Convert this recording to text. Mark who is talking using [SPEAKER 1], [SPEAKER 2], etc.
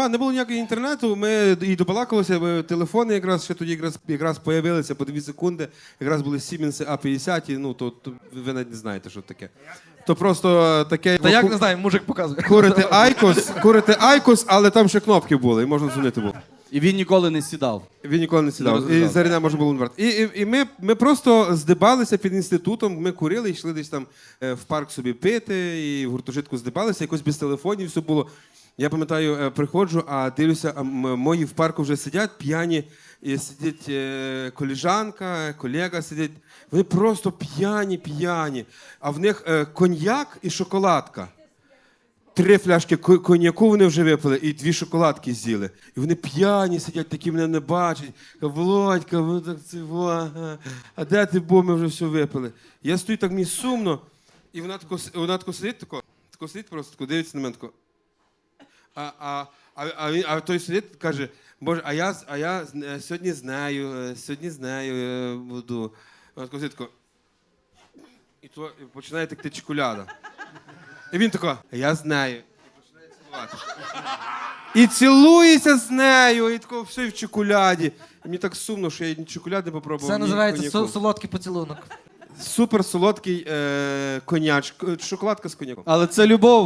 [SPEAKER 1] А, не було ніякого інтернету. Ми і добалакалися. ми- Телефони якраз ще тоді якраз якраз появилися по 2 секунди. Якраз були Siemens A50, ну то, то ви навіть не знаєте, що таке. То просто таке.
[SPEAKER 2] Та як не знаю, мужик показує.
[SPEAKER 1] Курити Айкос, курити Айкос, але там ще кнопки були, і можна дзвонити було.
[SPEAKER 3] І він ніколи не сідав.
[SPEAKER 1] Він ніколи не
[SPEAKER 3] Не
[SPEAKER 1] сідав. І
[SPEAKER 3] розглядав.
[SPEAKER 1] зарядне можна було не. І, і, і ми, ми просто здибалися під інститутом, ми курили, йшли десь там е, в парк собі пити, і в гуртожитку здибалися, якось без телефонів все було. Я пам'ятаю, е, приходжу, а дивлюся, а м- мої в парку вже сидять п'яні, і сидить е, коліжанка, колега сидять. Вони просто п'яні, п'яні. А в них е, коньяк і шоколадка. Три фляшки ко- коньяку вони вже випили і дві шоколадки з'їли. І вони п'яні сидять, такі мене не бачать. Володька, ви так во, ага. а де ти був, ми вже все випили. Я стою так мені сумно, і вона тако, вона тако сидить, тако, тако сидить просто, тако, дивиться на мене тако. А, а, а, а, він, а той сидить каже, Боже, а я, а я е, сьогодні з нею, е, сьогодні з нею е, буду. Вона тако сидить тако. І то починає текти чоколяда. І він тако, а я з нею. І починає цілувати. І цілується з нею, і тако все в чоколяді. І мені так сумно, що я ні чоколяд не попробував.
[SPEAKER 2] Це
[SPEAKER 1] ні
[SPEAKER 2] називається
[SPEAKER 1] коньяку.
[SPEAKER 2] со- солодкий поцілунок.
[SPEAKER 1] Супер солодкий е, коняч, шоколадка з коньяком.
[SPEAKER 3] Але це любов.